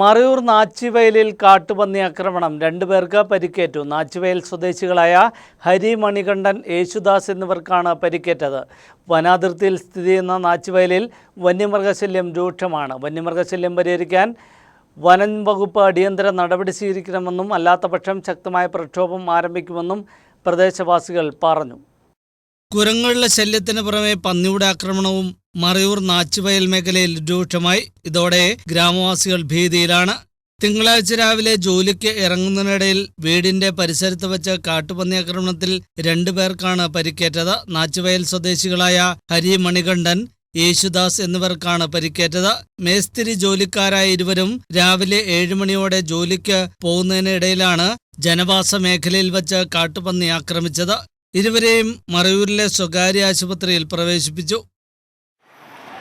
മറയൂർ നാച്ചിവയലിൽ കാട്ടുപന്നി ആക്രമണം. രണ്ടുപേർക്ക് പരിക്കേറ്റു. നാച്ചിവയൽ സ്വദേശികളായ ഹരി മണികണ്ഠൻ യേശുദാസ് എന്നിവർക്കാണ് പരിക്കേറ്റത്. വനാതിർത്തിയിൽ സ്ഥിതി ചെയ്യുന്ന നാച്ചിവയലിൽ വന്യമൃഗശല്യം രൂക്ഷമാണ്. വന്യമൃഗശല്യം പരിഹരിക്കാൻ വനം വകുപ്പ് അടിയന്തര നടപടി സ്വീകരിക്കണമെന്നും അല്ലാത്തപക്ഷം ശക്തമായ പ്രക്ഷോഭം ആരംഭിക്കുമെന്നും പ്രദേശവാസികൾ പറഞ്ഞു. കുരങ്ങുകളുടെ ശല്യത്തിന് പുറമെ പന്നിയുടെ ആക്രമണവും മറയൂർ നാച്ചുവയൽ മേഖലയിൽ രൂക്ഷമായി. ഇതോടെ ഗ്രാമവാസികൾ ഭീതിയിലാണ്. തിങ്കളാഴ്ച രാവിലെ ജോലിക്ക് ഇറങ്ങുന്നതിനിടയിൽ വീടിന്റെ പരിസരത്ത് വെച്ച കാട്ടുപന്നി ആക്രമണത്തിൽ രണ്ടു പേർക്കാണ് പരിക്കേറ്റത്. നാച്ചുവയൽ സ്വദേശികളായ ഹരി മണികണ്ഠൻ യേശുദാസ് എന്നിവർക്കാണ് പരിക്കേറ്റത്. മേസ്തിരി ജോലിക്കാരായ ഇരുവരും രാവിലെ ഏഴുമണിയോടെ ജോലിക്ക് പോകുന്നതിനിടയിലാണ് ജനവാസ മേഖലയിൽ വച്ച് കാട്ടുപന്നി ആക്രമിച്ചത്. ഇരുവരെയും മറയൂരിലെ സ്വകാര്യ ആശുപത്രിയിൽ പ്രവേശിപ്പിച്ചു.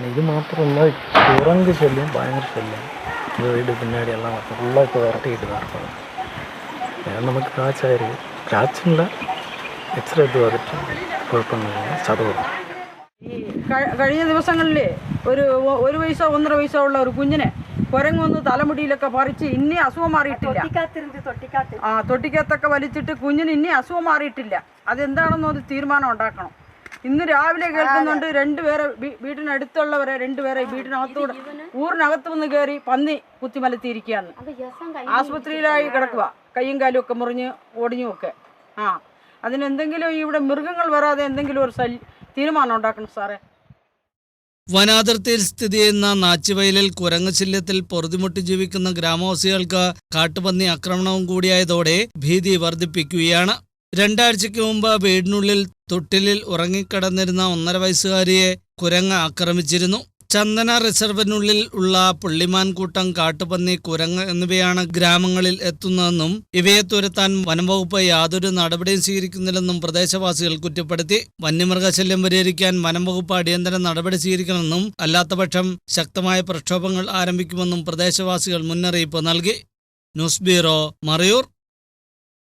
ഇത് മാത്രമല്ല കുരങ്ങ് ശല്യം ഭയങ്കര ശല്യം. വീട് പിന്നാടി എല്ലാം ഫുള്ളായിട്ട് വിരട്ടിയിട്ട് നടക്കണം. ഞാൻ നമുക്ക് കാച്ചായി കാച്ചില്ല എക്സ്റേ എടുത്ത് വന്നിട്ട് കുഴപ്പമൊന്നുമില്ല. ചതവ്. ഈ കഴിഞ്ഞ ദിവസങ്ങളിൽ ഒരു ഒരു വയസ്സോ ഒന്നര വയസ്സോ ഉള്ള ഒരു കുഞ്ഞിനെ കുരങ്ങൊന്ന് തലമുടിയിലൊക്കെ പറിച്ച് ഇനി അസുഖം മാറിയിട്ടില്ല. ആ തൊട്ടിക്കകത്തൊക്കെ വലിച്ചിട്ട് കുഞ്ഞിന് ഇനി അസുഖം മാറിയിട്ടില്ല. അതെന്താണെന്ന് ഒരു തീരുമാനം ഉണ്ടാക്കണം. ഇന്ന് രാവിലെ കേൾക്കുന്നുണ്ട് രണ്ടുപേരെ വീട്ടിനടുത്തുള്ളവരെ വീടിനടുത്തുള്ളവരെ രണ്ടുപേരെ വീടിനകത്തൂടെ ഊറിനകത്ത് വന്ന് കയറി പന്നി കുത്തിമലത്തിയിരിക്കുകയാണ്. ആശുപത്രിയിലായി കിടക്കുക കയ്യും കാലും ഒക്കെ മുറിഞ്ഞ് ഓടിഞ്ഞു ഒക്കെ. ആ അതിനെന്തെങ്കിലും ഇവിടെ മൃഗങ്ങൾ വരാതെ എന്തെങ്കിലും ഒരു തീരുമാനം ഉണ്ടാക്കണം സാറേ. വനാതിർത്തിയിൽ സ്ഥിതി ചെയ്യുന്ന നാച്ചുവയലിൽ കുരങ്ങ് പൊറുതിമുട്ടി ജീവിക്കുന്ന ഗ്രാമവാസികൾക്ക് കാട്ടുപന്നി ആക്രമണവും കൂടിയായതോടെ ഭീതി വർദ്ധിപ്പിക്കുകയാണ് രണ്ടാഴ്ചയ്ക്ക് മുമ്പ് വീടിനുള്ളിൽ തൊട്ടിലിൽ ഉറങ്ങിക്കിടന്നിരുന്ന ഒന്നര വയസ്സുകാരിയെ കുരങ്ങ് ആക്രമിച്ചിരുന്നു. ചന്ദന റിസർവിനുള്ളിൽ ഉള്ള പുള്ളിമാൻകൂട്ടം കാട്ടുപന്നി കുരങ്ങ് എന്നിവയാണ് ഗ്രാമങ്ങളിൽ എത്തുന്നതെന്നും ഇവയെ തുരത്താൻ വനംവകുപ്പ് യാതൊരു നടപടിയും സ്വീകരിക്കുന്നില്ലെന്നും പ്രദേശവാസികൾ കുറ്റപ്പെടുത്തി. വന്യമൃഗശല്യം പരിഹരിക്കാൻ വനംവകുപ്പ് അടിയന്തര നടപടി സ്വീകരിക്കണമെന്നും അല്ലാത്തപക്ഷം ശക്തമായ പ്രക്ഷോഭങ്ങൾ ആരംഭിക്കുമെന്നും പ്രദേശവാസികൾ മുന്നറിയിപ്പ് നൽകി. News bureau Marayoor.